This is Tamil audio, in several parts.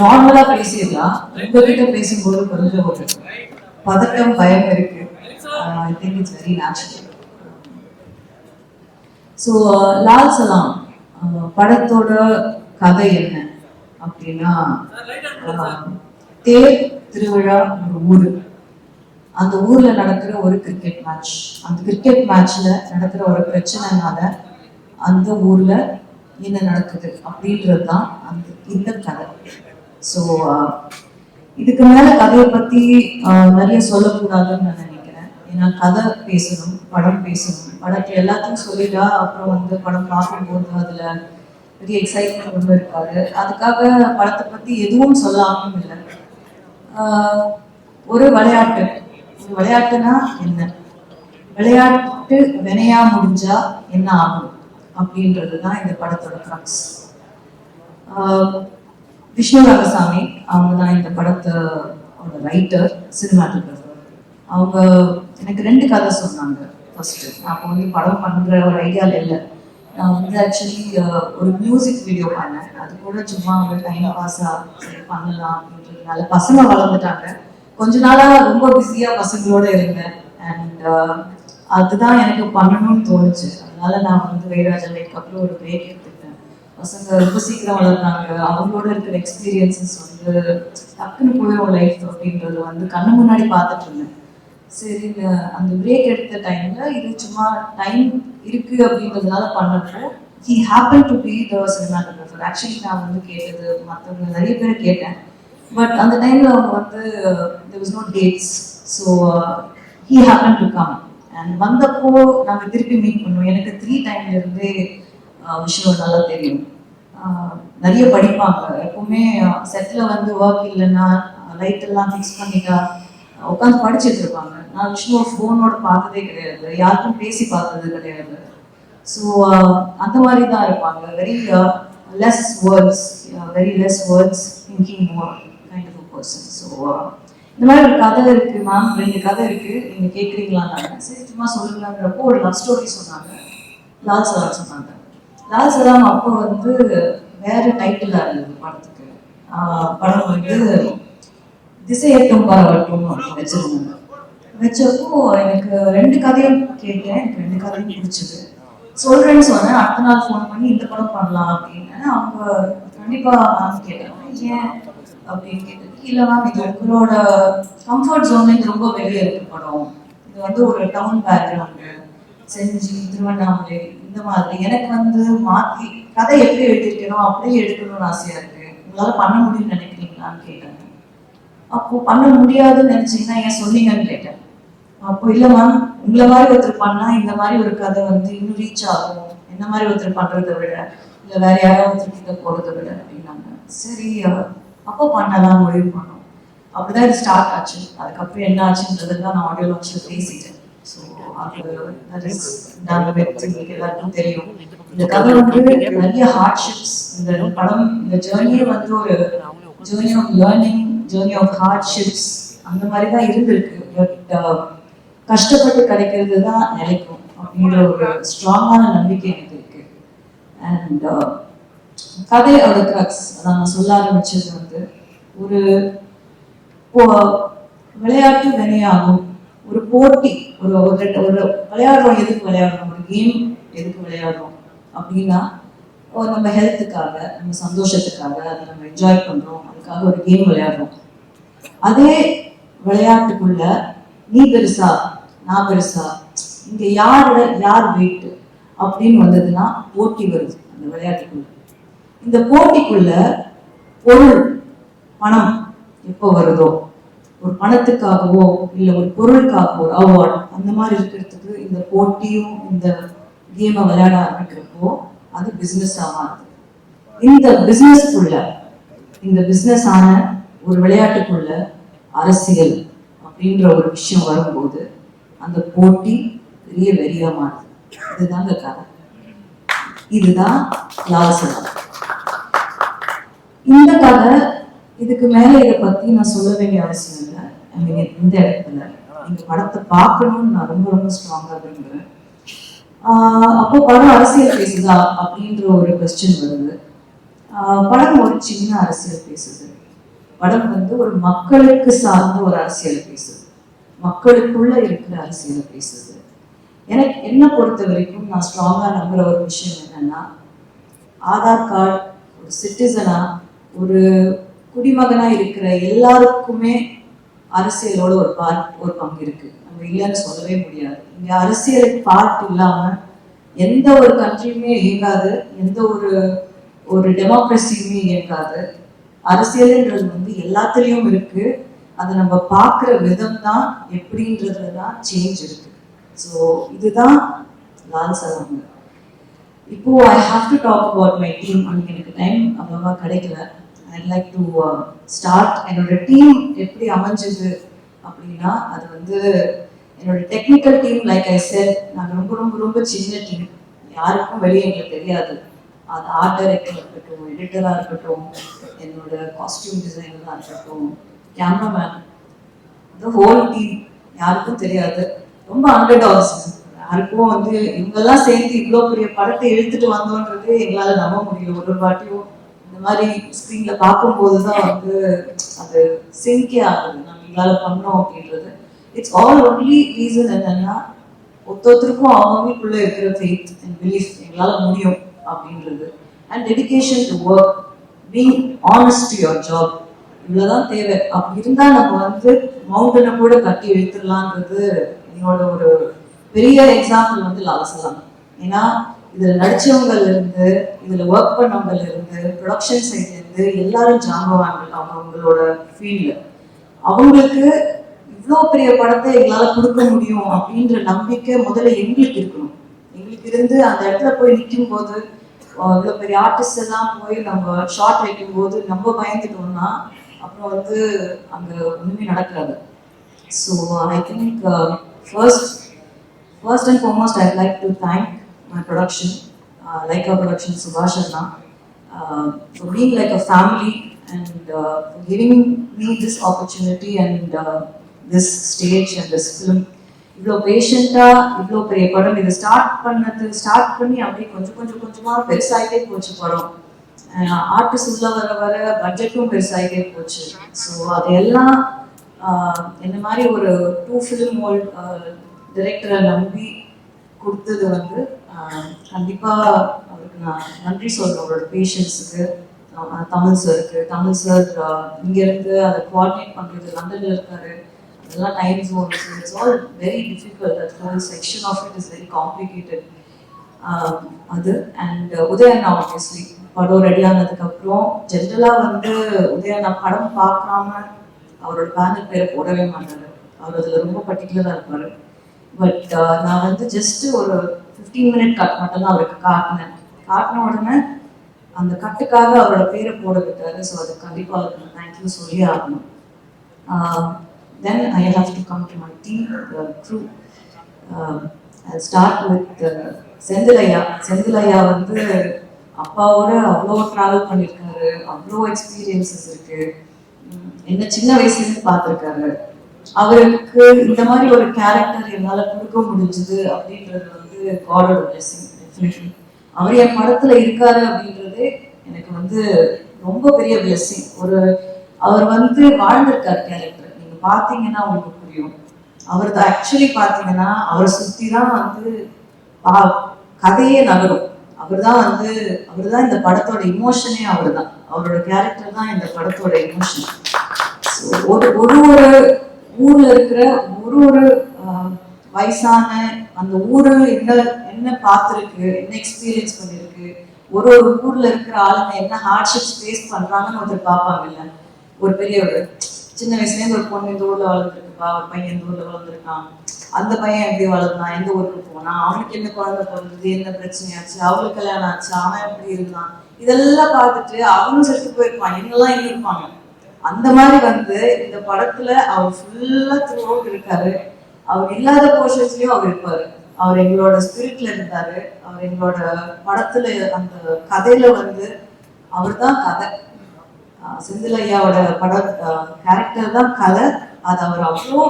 நார்மலா பேசிடலாம் பேர்கிட்ட பேசும்போது கொஞ்சம் ஒரு பதட்டம் பயம் இருக்கு. I think it's very natural so Lal Salaam படத்தோட கதை என்ன அப்படின்னா uh, தேர் திருவிழா ஒரு ஊரு. அந்த ஊர்ல நடக்கிற ஒரு கிரிக்கெட் மேட்ச் அந்த கிரிக்கெட் மேட்ச்ல நடக்கிற ஒரு பிரச்சனைனால அந்த ஊர்ல என்ன நடக்குது அப்படின்றது தான் அந்த இந்த கதை. ஸோ uh, இதுக்கு மேல கதையை பத்தி நிறைய சொல்லக்கூடாதுன்னு நான் நினைக்கிறேன். ஏன்னா கதை பேசணும் படம் பேசணும். படத்துல எல்லாத்தையும் சொல்லிட்டா அப்புறம் வந்து படம் பார்க்கும்போது அதுல பெரிய எக்ஸைட்மெண்ட் ஒன்றும் இருக்காது. அதுக்காக படத்தை பத்தி எதுவும் சொல்லாமல் இல்லை. ஆஹ், ஒரு விளையாட்டு. ஒரு விளையாட்டுனா என்ன? விளையாட்டு வினையா முடிஞ்சா என்ன ஆகும்? அப்படின்றது தான் இந்த படத்தோட கிராக்ஸ் விஷ்ணுராமசாமி அவங்க தான் இந்த படத்தோட ரைட்டர் சினிமாட்டோகிராஃபர் அவங்க எனக்கு ரெண்டு கதை சொன்னாங்க ஃபர்ஸ்ட் நான் அப்போ வந்து படம் பண்ணுற ஒரு ஐடியாவில் இல்லை. நான் வந்து ஆக்சுவலி ஒரு மியூசிக் வீடியோ பண்ணேன். அது கூட சும்மா அவங்க டைம் பாஸாக சரி பண்ணலாம் அப்படின்றதுனால பசங்க வளர்ந்துட்டாங்க. கொஞ்ச நாளாக ரொம்ப பிஸியாக பசங்களோட இருந்தேன். அண்ட் அதுதான் எனக்கு பண்ணணும்னு தோணுச்சு. அதனால நான் வந்து வைராஜன் அப்புறம் ஒரு பிரேக் எடுத்துக்கிட்டேன் பசங்க ரொம்ப சீக்கிரம் வளர்றாங்க அவங்களோட இருக்கிற எக்ஸ்பீரியன்சஸ் வந்து டக்குன்னு போயிடும் லைஃப் அப்படின்றது வந்து கண்ணு முன்னாடி பார்த்துட்டு இருந்தேன். சரி அந்த பிரேக் எடுத்த டைம்ல இது சும்மா டைம் இருக்கு அப்படின்றதுனால பண்ணப்போ he happen to be the cinematographer actually நான் வந்து கேட்டது மற்றவங்க நிறைய பேர் கேட்டேன். பட் அந்த டைம்ல அவங்க வந்து there is no dates so he happen to come and வந்தப்போ நாங்கள் திருப்பி மீட் பண்ணோம். எனக்கு த்ரீ டைம்ல இருந்தே விஷயம் நல்லா தெரியும். நிறைய படிப்பாங்க. எப்பவுமே செட்டில் வந்து ஒர்க் இல்லைன்னா லைட் எல்லாம் ஃபிக்ஸ் பண்ணிட்டா உட்காந்து படிச்சுட்டு இருப்பாங்க. நான் விஷ்ணுவை ஃபோனோட பார்த்ததே கிடையாது. யாருக்கும் பேசி பார்த்தது கிடையாது. ஸோ அந்த மாதிரி தான் இருப்பாங்க. Very less words very less words thinking more kind of person so இந்த மாதிரி ஒரு கதை இருக்கு மேம் ரெண்டு கதை இருக்கு. நீங்க கேட்குறீங்களான்னு சரி சும்மா சொல்லுங்கன்றப்போ ஒரு லவ் ஸ்டோரி சொன்னாங்க. லால் சார் சொன்னாங்க. லால் அப்போ வந்து வேற டைட்டில் இருந்தது படத்துக்கு. படம் வந்து திசையட்டும் பரவட்டும் வச்சிருந்தாங்க. வச்சப்போ எனக்கு ரெண்டு கதையும் கேட்டேன். எனக்கு ரெண்டு கதையும் பிடிச்சது. சொல்றேன்னு சொன்னேன். அடுத்த நாள் ஃபோன் பண்ணி இந்த படம் பண்ணலாம் அப்படின்னு. அவங்க கண்டிப்பா மேம் கேட்டாங்க. ஏன் அப்படின்னு கேட்டது இல்லை மேம் இது உங்களோட கம்ஃபர்ட் ஜோன்லேருந்து ரொம்ப வெளியே இருக்கு படம். இது வந்து ஒரு டவுன் பேக்ரவுண்டு செஞ்சி திருவண்ணாமலை இந்த மாதிரி எனக்கு வந்து மாத்தி கதை எப்படி எழுதியிருக்கணும் அப்படியே எடுக்கணும்னு ஆசையா இருக்கு. உங்களால பண்ண முடியும்னு நினைக்கிறீங்களான்னு கேட்டாங்க அப்போ பண்ண முடியாதுன்னு நினைச்சீங்கன்னா ஏன் சொன்னீங்கன்னு கேட்டேன். அப்போ இல்ல மேம் உங்களை மாதிரி ஒருத்தர் பண்ணா இந்த மாதிரி ஒரு கதை வந்து இன்னும் ரீச் ஆகும். என்ன மாதிரி ஒருத்தர் பண்றதை விட இல்ல வேற யாராவது ஒருத்தர் கிட்ட போறதை விட அப்படின்னாங்க. சரி அப்போ பண்ணலாம் முடிவு பண்ணோம். அப்படிதான் இது ஸ்டார்ட் ஆச்சு. அதுக்கப்புறம் என்ன ஆச்சுன்றதெல்லாம் நான் ஆடியோ லான்ச்ல பேசிட்டேன். எல்லாருக்கும் தெரியும். இந்த கதை வந்து நிறைய ஹார்ட்ஷிப்ஸ் இந்த படம் இந்த ஜேர்னியே வந்து ஒரு journey of learning journey of hardships அந்த மாதிரி தான் இருந்திருக்கு பட் um, கஷ்டப்பட்டு கிடைக்கிறது தான் நிலைக்கும் அப்படின்ற ஒரு ஸ்ட்ராங்கான நம்பிக்கை எனக்கு இருக்கு. அண்ட் um, கதை க்ரக்ஸ் அதான் நான் சொல்ல ஆரம்பிச்சது வந்து ஒரு விளையாட்டு வினையாகும். ஒரு போட்டி ஒரு ஒரு ஒரு விளையாடுறோம். எதுக்கு விளையாடுறோம்? ஒரு கேம் எதுக்கு விளையாடுறோம்? அப்படின்னா நம்ம ஹெல்த்துக்காக நம்ம சந்தோஷத்துக்காக அதை நம்ம என்ஜாய் பண்றோம். அதுக்காக ஒரு கேம் விளையாடுறோம். அதே விளையாட்டுக்குள்ள நீ பெருசா நான் பெருசா இங்க யாரோட யார் வெயிட் அப்படின்னு வந்ததுன்னா போட்டி வருது அந்த விளையாட்டுக்குள்ள. இந்த போட்டிக்குள்ள பொருள் பணம் எப்போ வருதோ? ஒரு பணத்துக்காகவோ இல்லை ஒரு பொருளுக்காகவோ ஒரு அவார்ட் அந்த மாதிரி இருக்கிறதுக்கு இந்த போட்டியும் இந்த கேமை விளையாட ஆரம்பிக்கிறப்போ அது பிஸ்னஸ் ஆகாது இந்த பிஸ்னஸ்க்குள்ள இந்த பிஸ்னஸ் ஆன ஒரு விளையாட்டுக்குள்ள அரசியல் அப்படின்ற ஒரு விஷயம் வரும்போது அந்த போட்டி பெரிய வெறியா மாறுது. இதுதாங்க கதை. இதுதான் லால்சனம் இந்த கதை இதுக்கு மேல இதை பத்தி நான் சொல்ல வேண்டிய அவசியம் இல்லை. I இந்த இடத்துல நீங்க படத்தை பார்க்கணும்னு நான் ரொம்ப ரொம்ப ஸ்ட்ராங்கா விரும்புறேன். அப்போ படம் அரசியல் பேசுதா அப்படின்ற ஒரு கொஸ்டின் வருது. படம் ஒரு சின்ன அரசியல் பேசுது. படம் வந்து ஒரு மக்களுக்கு சார்ந்த ஒரு அரசியல் பேசுது. மக்களுக்குள்ள இருக்கிற அரசியல் பேசுது. எனக்கு என்ன பொறுத்த வரைக்கும் நான் ஸ்ட்ராங்கா நம்புற ஒரு விஷயம் என்னன்னா ஆதார் கார்டு ஒரு சிட்டிசனா ஒரு குடிமகனா இருக்கிற எல்லாருக்குமே அரசியலோட ஒரு பார்ட் ஒரு பங்கு இருக்கு. நம்ம இல்லைன்னு சொல்லவே முடியாது. இங்க அரசியல் பார்ட் இல்லாம எந்த ஒரு கண்ட்ரியுமே இயங்காது எந்த ஒரு ஒரு டெமோக்ரஸியுமே இயங்காது. அரசியல்ன்றது வந்து எல்லாத்துலேயும் இருக்கு. அதை நம்ம பார்க்குற விதம் தான் எப்படின்றதுல தான் சேஞ்ச் இருக்கு. ஸோ இதுதான் லால் சலாம் இப்போ I have to talk about my team அன்னைக்கு எனக்கு டைம் அவ்வளோவா கிடைக்கல. ஐ லைக் டு ஸ்டார்ட் என்னோட டீம் எப்படி அமைஞ்சது அப்படின்னா அது வந்து என்னோட technical team like I said நாங்கள் ரொம்ப ரொம்ப ரொம்ப சின்ன டீம் யாருக்கும் வெளியே எங்களுக்கு தெரியாது. அது ஆர்ட் டைரக்டராக இருக்கட்டும் எடிட்டராக இருக்கட்டும் என்னோட காஸ்டியூம் டிசைனராக இருக்கட்டும் கேமராமேன் இந்த ஹோல் டீம் யாருக்கும் தெரியாது. ரொம்ப அண்டர் டாக்ஸ் யாருக்கும் வந்து இவங்கெல்லாம் சேர்ந்து இவ்வளோ பெரிய படத்தை இழுத்துட்டு வந்தோன்றது எங்களால் நம்ப முடியல. ஒரு ஒரு வாட்டியும் இந்த மாதிரி ஸ்க்ரீன்ல பார்க்கும்போது தான் வந்து அது சிங்கே ஆகுது. நம்ம எங்களால் பண்ணோம் அப்படின்றது. இட்ஸ் ஆல் ஒன்லி ரீசன் என்னன்னா ஒருத்தருக்கும் அவங்களுக்குள்ள இருக்கிற ஃபெய்த் அண்ட் பிலீஃப் எங்களால் முடியும் அப்படின்றது. And dedication to work being honest to your job இவ்வளவுதான் தேவை. அப்படி இருந்தா நம்ம வந்து மவுண்டனை கூட கட்டி இழுத்துடலான்றது என்னோட ஒரு பெரிய எக்ஸாம்பிள் வந்து லால்சலாம் ஏன்னா இதுல நடிச்சவங்கல இருந்து இதுல ஒர்க் பண்ணவங்கல இருந்து ப்ரொடக்ஷன் சைட்ல இருந்து எல்லாரும் ஜாம்பவான்கள் அவங்களோட ஃபீல்ட்ல அவங்களுக்கு இவ்வளோ பெரிய படத்தை எங்களால் கொடுக்க முடியும் அப்படின்ற நம்பிக்கை முதல்ல எங்களுக்கு இருக்கணும். எங்களுக்கு இருந்து அந்த இடத்துல போய் நிற்கும் போது இவ்வளோ பெரிய ஆர்டிஸ்ட் எல்லாம் போய் நம்ம ஷார்ட் வைக்கும் போது நம்ம பயந்துட்டோம்னா அப்புறம் வந்து அங்கே ஒன்றுமே நடக்காது. So I think first first and foremost I like to thank my production like a production Subash Anna for being like a family and giving me this opportunity and this stage and this film இவ்வளோ பேஷண்ட்டாக இவ்வளோ பெரிய படம். இதை ஸ்டார்ட் பண்ணது ஸ்டார்ட் பண்ணி அப்படியே கொஞ்சம் கொஞ்சம் கொஞ்சமாக பெருசாகிட்டே போச்சு படம். ஆர்டிஸ்ட் உள்ள வர வர பட்ஜெட்டும் பெருசாகிட்டே போச்சு. ஸோ அதையெல்லாம் என்ன மாதிரி ஒரு டூ ஃபிலிம் ஓல்ட் டிரெக்டரை நம்பி கொடுத்தது வந்து கண்டிப்பாக அவருக்கு நான் நன்றி சொல்கிறேன் அவரோட பேஷன்ஸுக்கு தமிழ் சருக்கு தமிழ் சார் இங்கேருந்து அதை கோஆர்டினேட் பண்ணுறது லண்டனில் இருக்காரு. அதெல்லாம் time zones it's all very difficult that whole section of it is very complicated அது. அண்ட் uh, உதயண்ணா ஆப்வியஸ்லி படம் ரெடி ஆனதுக்கப்புறம் ஜென்ரலாக வந்து உதயண்ணா படம் பார்க்காம அவரோட பேனல் பேரை போடவே மாட்டார். அவர் அதில் ரொம்ப பர்டிகுலராக இருப்பார். பட் uh, நான் வந்து ஜஸ்ட் ஒரு ஃபிஃப்டீன் மினிட் கட் மட்டும் தான் அவருக்கு காட்டினேன். காட்டின உடனே அந்த கட்டுக்காக அவரோட பேரை போட விட்டாரு ஸோ அது கண்டிப்பாக அவருக்கு நான் தேங்க்யூ சொல்லி ஆகணும். Then I have to come to my team true start with செந்திலையா. செந்திலையா வந்து அப்பாவோட அவ்வளோ ட்ராவல் பண்ணியிருக்காரு அவ்வளோ எக்ஸ்பீரியன்சஸ் இருக்கு. என்ன சின்ன வயசுலேருந்து பார்த்துருக்காரு. அவருக்கு இந்த மாதிரி ஒரு கேரக்டர் என்னால் கொடுக்க முடிஞ்சது அப்படின்றது வந்து காடோட பிளெஸிங் டெஃபினெட்லி அவர் என் படத்துல இருக்காரு அப்படின்றதே எனக்கு வந்து ரொம்ப பெரிய பிளெஸிங் ஒரு அவர் வந்து வாழ்ந்திருக்கார் கேரக்டர் நீங்க பாத்தீங்கன்னா உங்களுக்கு புரியும். அவர் ஆக்சுவலி பாத்தீங்கன்னா அவரை சுத்தி தான் வந்து கதையே நகரும். அவர் தான் வந்து அவர் தான் இந்த படத்தோட இமோஷனே அவர் தான் அவரோட கேரக்டர் தான் இந்த படத்தோட இமோஷன் ஒரு ஒரு ஒரு ஊர்ல இருக்கிற ஒரு ஒரு வயசான அந்த ஊரு என்ன என்ன பார்த்துருக்கு என்ன எக்ஸ்பீரியன்ஸ் பண்ணிருக்கு ஒரு ஒரு ஊர்ல இருக்கிற ஆளுங்க என்ன ஹார்ட்ஷிப்ஸ் ஃபேஸ் பண்றாங்கன்னு ஒருத்தர் பார்ப்பாங்கல்ல. ஒரு பெரிய ஒரு சின்ன வயசுலேருந்து ஒரு பொண்ணு இந்த ஊர்ல வளர்ந்துருக்குப்பா ஒரு பையன் இந்த ஊர்ல வளர்ந்துருக்கான். அந்த பையன் எப்படி வளர்ந்தான் எந்த ஊருக்கு போனான் அவனுக்கு என்ன குழந்தை பிறந்தது என்ன பிரச்சனையாச்சு அவளுக்கு கல்யாணம் ஆச்சு அவன் எப்படி இருந்தான் இதெல்லாம் பார்த்துட்டு அவனும் செத்து போயிருப்பான் என்னெல்லாம் இருப்பாங்க அந்த மாதிரி வந்து இந்த படத்துல அவர் ஃபுல்லா த்ரூ இருக்காரு. அவர் இல்லாத போர்ஷன்ஸ்லயும் அவர் இருப்பாரு. அவர் எங்களோட ஸ்பிரிட்ல இருந்தாரு. அவர் எங்களோட படத்துல அந்த கதையில வந்து அவர் தான் கதை. செந்தில் ஐயாவோட பட கேரக்டர் தான் கதை. அது அவர் அவ்வளோ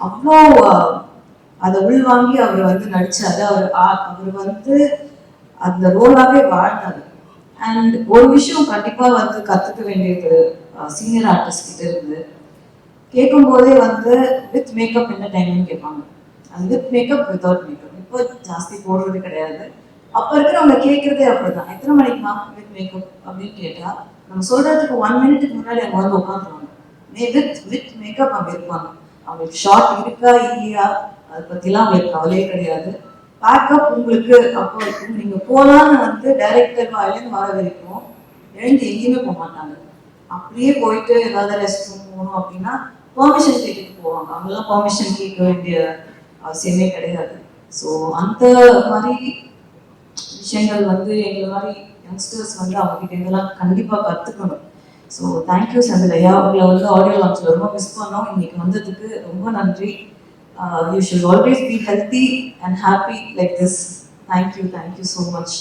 அவ்வளோ அதை உள்வாங்கி அவர் வந்து நடிச்சாரு. அவர் அவர் வந்து அந்த ரோலாவே வாழ்ந்தாரு. அண்ட் ஒரு விஷயம் கண்டிப்பா வந்து கத்துக்க வேண்டியது சீனியர் ஆர்டிஸ்ட் கிட்ட இருந்து கேட்கும் போதே வந்து வித் மேக்கப் என்ன டைம்னு கேட்பாங்க. அது வித் மேக்கப் வித்தவுட் மேக்கப் இப்போ ஜாஸ்தி போடுறது கிடையாது. அப்போ இருக்கிறவங்க கேட்கறதே அப்படிதான். எத்தனை மணிக்குமா வித் மேக்கப் அப்படின்னு கேட்டா நம்ம சொல்றதுக்கு ஒன் மினிட்டுக்கு முன்னாடி அவங்க வந்து உட்காந்துருவாங்க. மே வித் வித் மேக்கப் அவங்க இருப்பாங்க அவங்களுக்கு ஷார்ட் இருக்கா இல்லையா? அதை பத்திலாம் அவங்களுக்கு கவலையே கிடையாது. பேக்கப் உங்களுக்கு அப்போ இருக்கும் நீங்க போலான்னு வந்து டைரக்டர் வாயிலேருந்து வர வரைக்கும் எழுந்து எங்கேயுமே போக மாட்டாங்க அப்படியே போயிட்டு ஏதாவது ரெஸ்ட் ரூம் போகணும் அப்படின்னா பெர்மிஷன் கேட்டுட்டு போவாங்க. அவங்கெல்லாம் பெர்மிஷன் கேட்க வேண்டிய அவசியமே கிடையாது. ஸோ அந்த மாதிரி விஷயங்கள் வந்து எங்களை மாதிரி யங்ஸ்டர்ஸ் வந்து அவங்ககிட்ட இதெல்லாம் கண்டிப்பாக கற்றுக்கணும் ஸோ தேங்க்யூ சந்திரையா உங்களை வந்து ஆடியோ லான்ச்சில் ரொம்ப மிஸ் பண்ணோம். இன்னைக்கு வந்ததுக்கு ரொம்ப நன்றி. You should always be healthy and happy like this thank you thank you so much